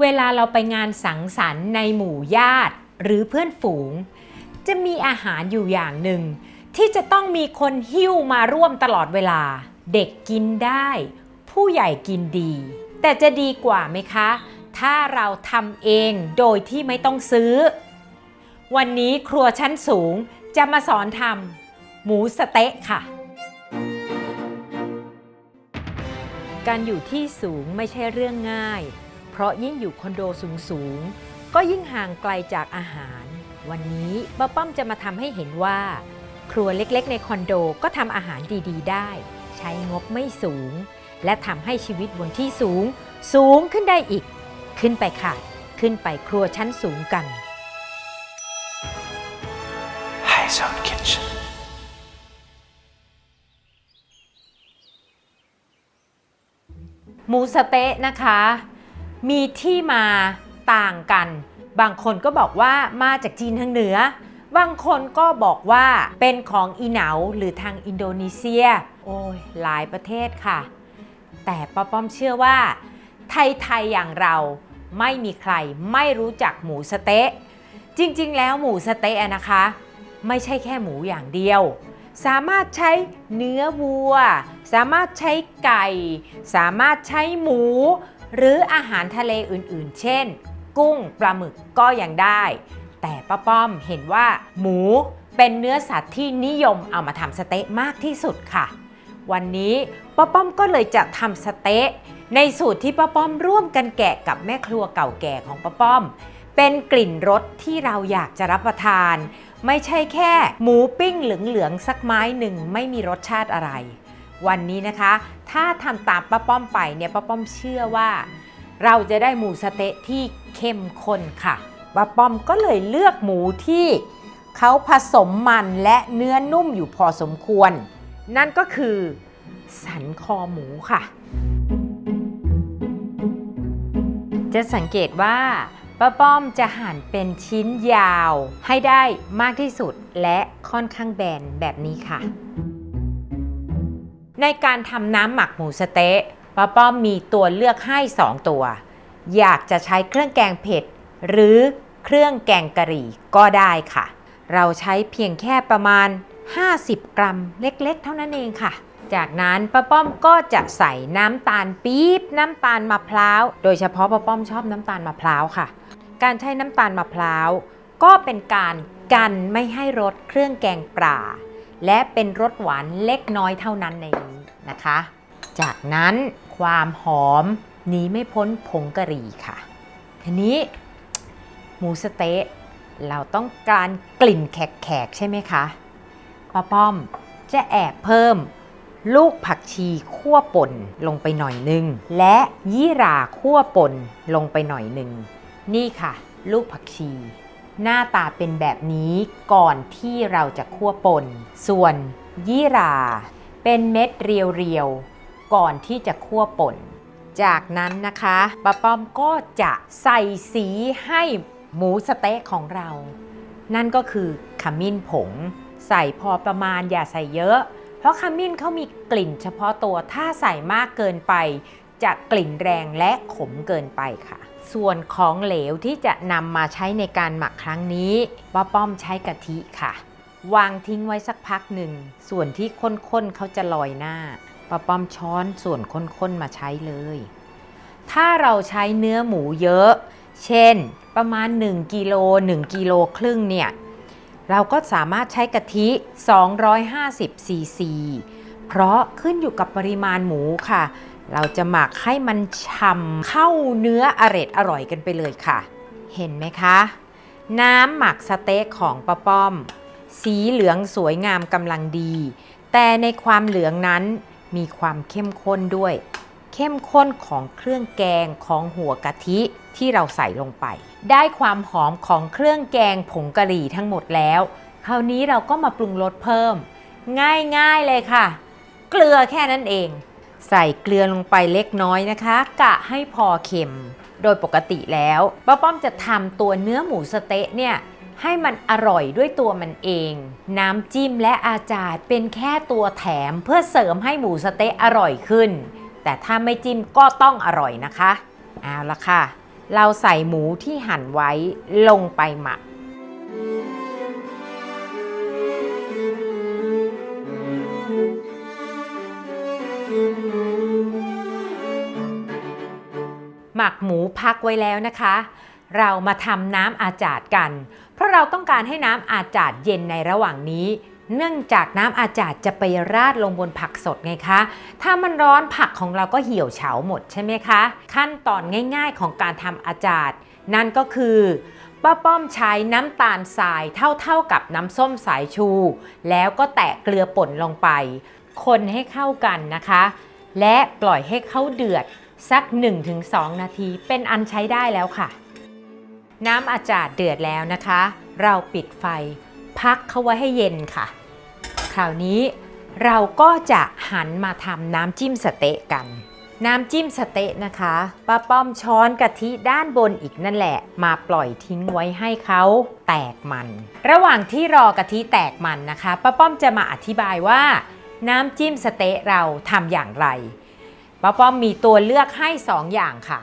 เวลาเราไปงานสังสรรค์ในหมู่ญาติหรือเพื่อนฝูง จะมีอาหารอยู่อย่างหนึ่ง ที่จะต้องมีคนหิ้วมาร่วมตลอดเวลา เด็กกินได้ ผู้ใหญ่กินดี แต่จะดีกว่าไหมคะ ถ้าเราทำเองโดยที่ไม่ต้องซื้อ วันนี้ครัวชั้นสูงจะมาสอนทำหมูสเต๊ะค่ะการอยู่ที่สูงไม่ใช่เรื่องง่าย เพราะยิ่งอยู่คอนโดสูงๆ ก็ยิ่งห่างไกลจากอาหาร วันนี้ป้าป้อมจะมาทำให้เห็นว่า ครัวเล็กๆ ในคอนโดก็ทำอาหารดีๆ ได้ ใช้งบไม่สูง และทำให้ชีวิตบนที่สูง สูงขึ้นได้อีก ขึ้นไปค่ะ ขึ้นไปครัวชั้นสูงกัน High Zone Kitchen. หมูสะเต๊ะนะคะ มีที่มาต่างกัน บางคนก็บอกว่ามาจากจีนทางเหนือ บางคนก็บอกว่าเป็นของอีเหนาหรือทางอินโดนีเซีย โอ้ยหลายประเทศค่ะ แต่ป้าป้อมเชื่อว่า ไทย ๆ อย่างเราไม่มีใครไม่รู้จักหมูสเต๊ะ จริงๆ แล้วหมูสเต๊ะนะคะ ไม่ใช่แค่หมูอย่างเดียว สามารถใช้เนื้อวัว สามารถใช้ไก่ สามารถใช้หมู หรืออาหารทะเลอื่นๆ เช่น กุ้งปลาหมึกก็ยังได้ แต่ป้าป้อมเห็นว่าหมูเป็นเนื้อสัตว์ที่นิยมเอามาทำสเต๊ะมากที่สุดค่ะ วันนี้ป้าป้อมก็เลยจะทำสเต๊ะในสูตรที่ป้าป้อมร่วมกันแกะกับแม่ครัวเก่าแก่ของป้าป้อม เป็นกลิ่นรสที่เราอยากจะรับประทาน ไม่ใช่แค่หมูปิ้งเหลืองๆสักไม้หนึ่งไม่มีรสชาติอะไร วันนี้นะคะ ถ้าทำตามป้าป้อมไปเนี่ยป้าป้อมเชื่อว่า เราจะได้หมูสเต๊ะที่เข้มข้นค่ะป้าป้อมก็เลยเลือกหมูที่เขาผสมมันและเนื้อนุ่มอยู่พอสมควร นั่นก็คือสันคอหมูค่ะ จะสังเกตว่าป้าป้อมจะหั่นเป็นชิ้นยาวให้ได้มากที่สุดและค่อนข้างแบนแบบนี้ค่ะ ในการทำน้ำหมักหมูสเต๊ะป้าป้อมมีตัวเลือกให้ 2 ตัว อยากจะใช้เครื่องแกงเผ็ด หรือเครื่องแกงกะหรี่ก็ได้ค่ะ เราใช้เพียงแค่ประมาณ 50 กรัมเล็กๆ เท่านั้นเองค่ะ จากนั้นป้าป้อมก็จะใส่น้ำตาลปี๊บน้ำตาลมะพร้าว โดยเฉพาะป้าป้อมชอบน้ำตาลมะพร้าวค่ะ การใช้น้ำตาลมะพร้าวก็เป็นการกันไม่ให้รสเครื่องแกงปลา และเป็นรสหวานเล็กน้อยเท่านั้นในนี้นะคะ จากนั้นความหอมหนีไม่พ้นผงกะหรี่ค่ะ ทีนี้หมูสเต๊ะเราต้องการกลิ่นแขกๆใช่ไหมคะป้าป้อมจะแอบเพิ่มลูกผักชีคั่วป่นลงไปหน่อยหนึง และยี่หร่าคั่วป่นลงไปหน่อยหนึ่งนี่ค่ะ ลูกผักชี หน้าตาเป็นแบบนี้ก่อนที่เราจะคั่วป่น ส่วนยี่รา เป็นเม็ดเรียวๆ ก่อนที่จะคั่วป่น จากนั้นนะคะป้าป้อมก็จะใส่สีให้หมูสเต๊ะของเรา นั่นก็คือขมิ้นผง ใส่พอประมาณอย่าใส่เยอะ เพราะขมิ้นเขามีกลิ่นเฉพาะตัวถ้าใส่มากเกินไป จะกลิ่นแรงและขมเกินไปค่ะ ส่วนของเหลวที่จะนำมาใช้ในการหมักครั้งนี้ป้าป้อมใช้กะทิค่ะ วางทิ้งไว้สักพักหนึ่ง ส่วนที่ข้นๆเขาจะลอยหน้าป้าป้อมช้อนส่วนข้นๆมาใช้เลย ถ้าเราใช้เนื้อหมูเยอะ เช่น ประมาณ 1กิโล1กิโลครึ่งเนี่ย เราก็สามารถใช้กะทิ 250ซีซี เพราะขึ้นอยู่กับปริมาณหมูค่ะ เราจะหมักให้มันฉ่ำเข้าเนื้ออร็ดอร่อยกันไปเลยค่ะ เห็นไหมคะ น้ำหมักสเต๊กของป้าป้อม สีเหลืองสวยงามกำลังดี แต่ในความเหลืองนั้นมีความเข้มข้นด้วย เข้มข้นของเครื่องแกงของหัวกะทิที่เราใส่ลงไป ได้ความหอมของเครื่องแกงผงกะหรี่ทั้งหมดแล้ว คราวนี้เราก็มาปรุงรสเพิ่ม ง่ายๆเลยค่ะ เกลือแค่นั้นเอง ใส่เกลือลงไปเล็กน้อยนะคะ กะให้พอเค็ม โดยปกติแล้วป้าป้อมจะทำตัวเนื้อหมูสเต๊ะเนี่ยให้มันอร่อยด้วยตัวมันเอง น้ำจิ้มและอาจารย์เป็นแค่ตัวแถมเพื่อเสริมให้หมูสเต๊ะอร่อยขึ้น แต่ถ้าไม่จิ้มก็ต้องอร่อยนะคะเอาละค่ะ เราใส่หมูที่หั่นไว้ลงไปหมัก หมักหมูพักไว้แล้วนะคะ เรามาทำน้ำอาจาดกัน เพราะเราต้องการให้น้ำอาจาดเย็นในระหว่างนี้ เนื่องจากน้ำอาจาดจะไปราดลงบนผักสดไงคะ ถ้ามันร้อนผักของเราก็เหี่ยวเฉาหมดใช่ไหมคะ ขั้นตอนง่ายๆของการทำอาจาดนั่นก็คือป้าป้อมใช้น้ำตาลทรายเท่าๆกับน้ำส้มสายชู แล้วก็แตะเกลือป่นลงไป คนให้เข้ากันนะคะ และปล่อยให้เขาเดือดสัก 1-2 นาที เป็นอันใช้ได้แล้วค่ะ น้ำอาจาดเดือดแล้วนะคะ เราปิดไฟ พักเขาไว้ให้เย็นค่ะ คราวนี้เราก็จะหันมาทำน้ำจิ้มสเต๊ะกัน น้ำจิ้มสเต๊ะนะคะป้าป้อมช้อนกะทิด้านบนอีกนั่นแหละ มาปล่อยทิ้งไว้ให้เขาแตกมัน ระหว่างที่รอกะทิแตกมันนะคะป้าป้อมจะมาอธิบายว่า น้ำจิ้มสเต๊ะเราทำอย่างไรป้าป้อมมีตัวเลือกให้ 2 อย่างค่ะ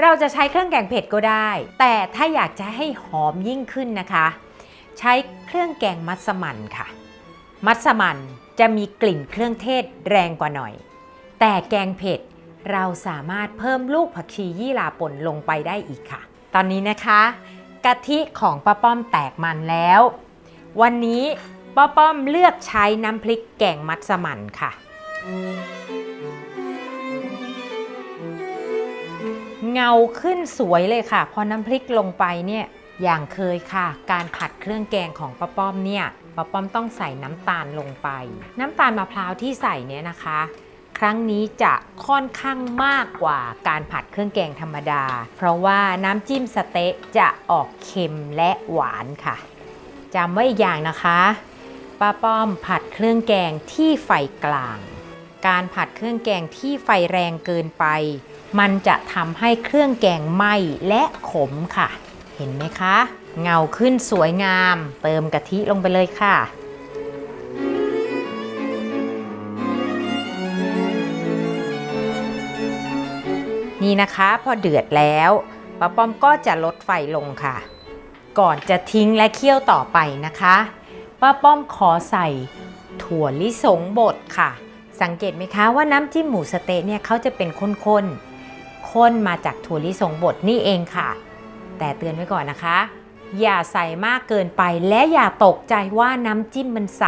เราจะใช้เครื่องแกงเผ็ดก็ได้ แต่ถ้าอยากจะให้หอมยิ่งขึ้นนะคะ ใช้เครื่องแกงมัสมั่นค่ะ มัสมั่นจะมีกลิ่นเครื่องเทศแรงกว่าหน่อย แต่แกงเผ็ดเราสามารถเพิ่มลูกผักชียี่หร่าป่นลงไปได้อีกค่ะ ตอนนี้นะคะ กะทิของป้าป้อมแตกมันแล้ว วันนี้ ป้าป้อมเลือกใช้น้ำพริกแกงมัสมั่นค่ะ เงาขึ้นสวยเลยค่ะ พอน้ำพริกลงไปเนี่ยอย่างเคยค่ะ การผัดเครื่องแกงของป้าป้อมเนี่ยป้าป้อมต้องใส่น้ำตาลลงไป น้ำตาลมะพร้าวที่ใส่เนี่ยนะคะ ครั้งนี้จะค่อนข้างมากกว่าการผัดเครื่องแกงธรรมดา เพราะว่าน้ำจิ้มสเต๊ะจะออกเค็มและหวานค่ะจำไว้อีกอย่างนะคะ ป้าป้อมผัดเครื่องแกงที่ไฟกลาง การผัดเครื่องแกงที่ไฟแรงเกินไป มันจะทำให้เครื่องแกงไหม้และขมค่ะ เห็นไหมคะ เงาขึ้นสวยงาม เติมกะทิลงไปเลยค่ะนี่นะคะพอเดือดแล้วป้าป้อมก็จะลดไฟลงค่ะ ก่อนจะทิ้งและเคี่ยวต่อไปนะคะ ป้าป้อมขอใส่ถั่วลิสงบดค่ะ สังเกตไหมคะว่าน้ำจิ้มหมูสเต๊ะเนี่ยเขาจะเป็นข้นๆข้นมาจากถั่วลิสงบดนี่เองค่ะ แต่เตือนไว้ก่อนนะคะ อย่าใส่มากเกินไปและอย่าตกใจว่าน้ำจิ้มมันใส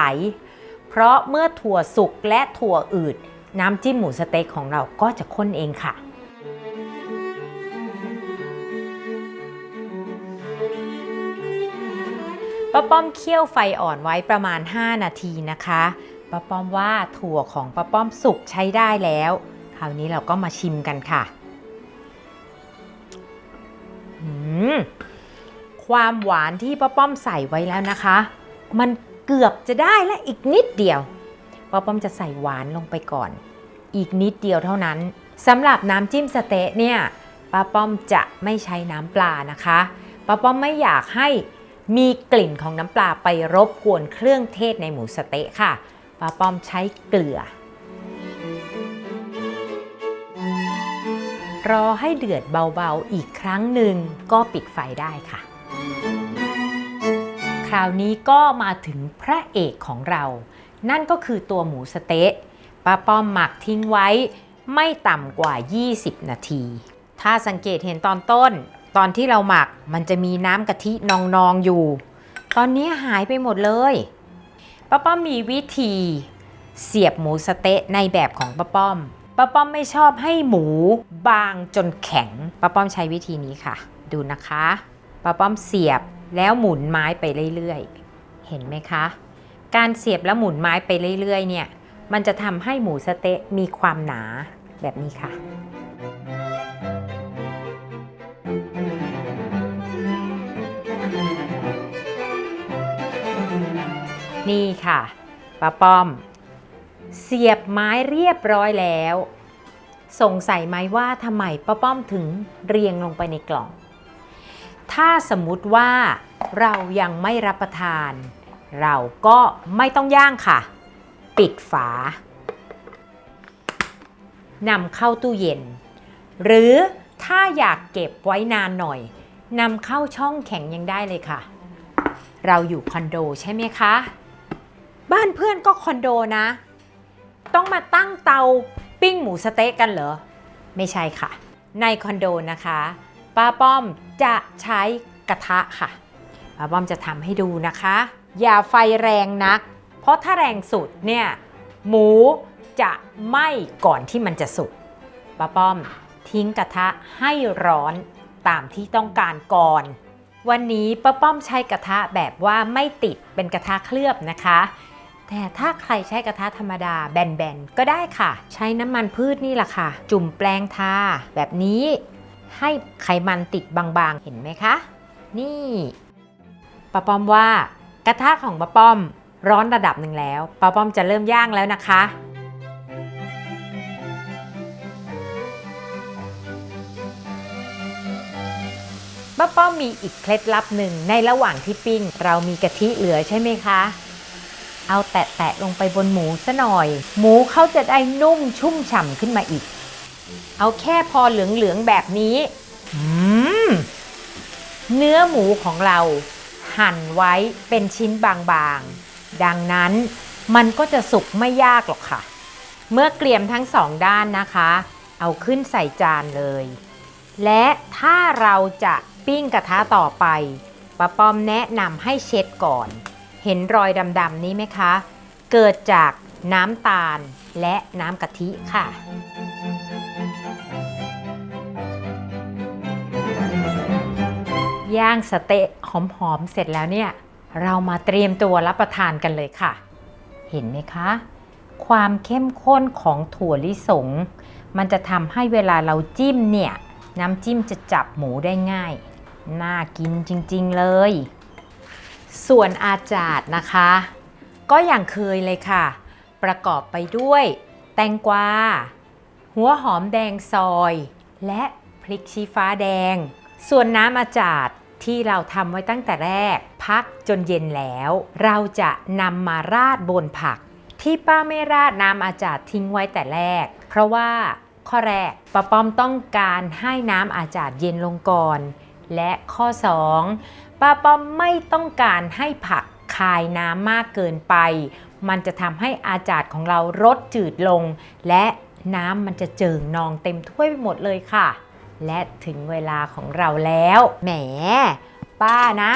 เพราะเมื่อถั่วสุกและถั่วอืดน้ำจิ้มหมูสเต๊กของเราก็จะข้นเองค่ะ ป้าป้อมเคี่ยวไฟอ่อนไว้ประมาณ 5 นาทีนะคะป้าป้อมว่าถั่วของป้าป้อมสุกใช้ได้แล้ว คราวนี้เราก็มาชิมกันค่ะความหวานที่ป้าป้อมใส่ไว้แล้วนะคะ มันเกือบจะได้และอีกนิดเดียวป้าป้อมจะใส่หวานลงไปก่อน อีกนิดเดียวเท่านั้นสำหรับน้ำจิ้มสเต๊ะเนี่ยป้าป้อมจะไม่ใช้น้ำปลานะคะป้าป้อมไม่อยากให้ มีกลิ่นของน้ำปลาไปรบกวนเครื่องเทศในหมูสะเต๊ะค่ะป้าป้อมใช้เกลือ รอให้เดือดเบาๆอีกครั้งหนึ่งก็ปิดไฟได้ค่ะ คราวนี้ก็มาถึงพระเอกของเรา นั่นก็คือตัวหมูสะเต๊ะป้าป้อมหมักทิ้งไว้ไม่ต่ำกว่า 20 นาที ถ้าสังเกตเห็นตอนต้น ตอนที่เราหมักมันจะมีน้ำกะทินองๆอยู่ ตอนนี้หายไปหมดเลยป้าป้อมมีวิธีเสียบหมูสเต๊ะในแบบของป้าป้อมป้าป้อมไม่ชอบให้หมูบางจนแข็งป้าป้อมใช้วิธีนี้ค่ะ ดูนะคะป้าป้อมเสียบแล้วหมุนไม้ไปเรื่อยๆ เห็นไหมคะ การเสียบแล้วหมุนไม้ไปเรื่อยๆ เนี่ย มันจะทำให้หมูสเต๊ะมีความหนาแบบนี้ค่ะ นี่ค่ะป้าป้อม เสียบไม้เรียบร้อยแล้ว สงสัยไหมว่าทำไมป้าป้อมถึงเรียงลงไปในกล่อง ถ้าสมมุติว่าเรายังไม่รับประทาน เราก็ไม่ต้องย่างค่ะ ปิดฝานำเข้าตู้เย็น หรือถ้าอยากเก็บไว้นานหน่อยนำเข้าช่องแข็งยังได้เลยค่ะ เราอยู่คอนโดใช่ไหมคะ บ้านเพื่อนก็คอนโดนะ ต้องมาตั้งเตาปิ้งหมูสเต๊ะกันเหรอ ไม่ใช่ค่ะ ในคอนโดนะคะ ป้าป้อมจะใช้กระทะค่ะ ป้าป้อมจะทำให้ดูนะคะ อย่าไฟแรงนัก เพราะถ้าแรงสุดเนี่ยหมูจะไหม้ก่อนที่มันจะสุก ป้าป้อมทิ้งกระทะให้ร้อนตามที่ต้องการก่อน วันนี้ป้าป้อมใช้กระทะแบบว่าไม่ติดเป็นกระทะเคลือบนะคะ แต่ถ้าใครใช้กระทะธรรมดาแบนๆ ก็ได้ค่ะ ใช้น้ำมันพืชนี่แหละค่ะ จุ่มแปลงทาแบบนี้ให้ไขมันติดบางๆ เห็นไหมคะ นี่ป้าป้อมว่ากระทะของป้าป้อมร้อนระดับหนึ่งแล้วป้าป้อมจะเริ่มย่างแล้วนะคะป้าป้อมมีอีกเคล็ดลับหนึ่งในระหว่างที่ปิ้ง เรามีกะทิเหลือใช่ไหมคะ เอาแตะๆลงไปบนหมูซะหน่อย หมูเขาจะได้นุ่มชุ่มฉ่ำขึ้นมาอีก เอาแค่พอเหลืองๆแบบนี้เนื้อหมูของเราหั่นไว้เป็นชิ้นบางๆ ดังนั้นมันก็จะสุกไม่ยากหรอกค่ะ เมื่อเกลี่ยมทั้งสองด้านนะคะ เอาขึ้นใส่จานเลย และถ้าเราจะปิ้งกระทะต่อไปป้าป้อมแนะนำให้เช็ดก่อน เห็นรอยดำๆนี้ไหมคะ เกิดจากน้ำตาลและน้ำกะทิค่ะ ย่างสเต๊ะหอมๆเสร็จแล้วเนี่ย เรามาเตรียมตัวรับประทานกันเลยค่ะ เห็นไหมคะ ความเข้มข้นของถั่วลิสง มันจะทำให้เวลาเราจิ้มเนี่ย น้ำจิ้มจะจับหมูได้ง่าย น่ากินจริงๆเลย ส่วนอาจาดนะคะ ก็อย่างเคยเลยค่ะ ประกอบไปด้วย แตงกวา หัวหอมแดงซอย และพริกชี้ฟ้าแดง ส่วนน้ำอาจาดที่เราทำไว้ตั้งแต่แรก พักจนเย็นแล้ว เราจะนำมาราดบนผัก ที่ป้าไม่ราดน้ำอาจาดทิ้งไว้แต่แรก เพราะว่าข้อแรกป้าป้อมต้องการให้น้ำอาจาดเย็นลงก่อน และข้อ 2 ป้าป้อมไม่ต้องการให้ผักคายน้ำมากเกินไป มันจะทำให้อาจาดของเรารสจืดลง และน้ำมันจะเจิ่งนองเต็มถ้วยไปหมดเลยค่ะ และถึงเวลาของเราแล้ว แหม ป้านะ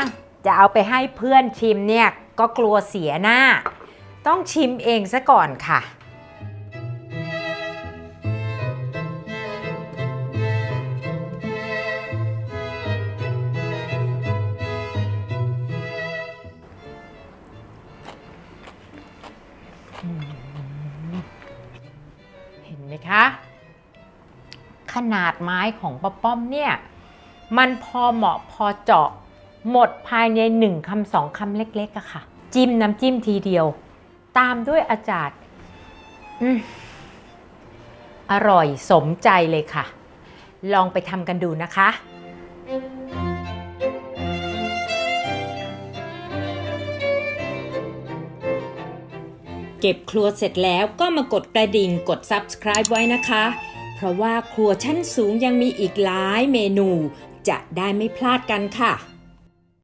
จะเอาไปให้เพื่อนชิมเนี่ยก็กลัวเสียหน้า ต้องชิมเองซะก่อนค่ะ นาดไม้ของป้าป้อมเนี่ย มันพอเหมาะพอเจาะหมดภายในหนึ่งคำสองคำเล็กๆอะค่ะ จิ้มน้ำจิ้มทีเดียว ตามด้วยอาจารย์ออร่อยสมใจเลยค่ะ ลองไปทำกันดูนะคะเก็บครัวเสร็จแล้วก็มากดกระดิ่งกด subscribe ไว้นะคะ ราะว่าครัวชั้นสูงยังมีอีกหลายเมนู จะได้ไม่พลาดกันค่ะ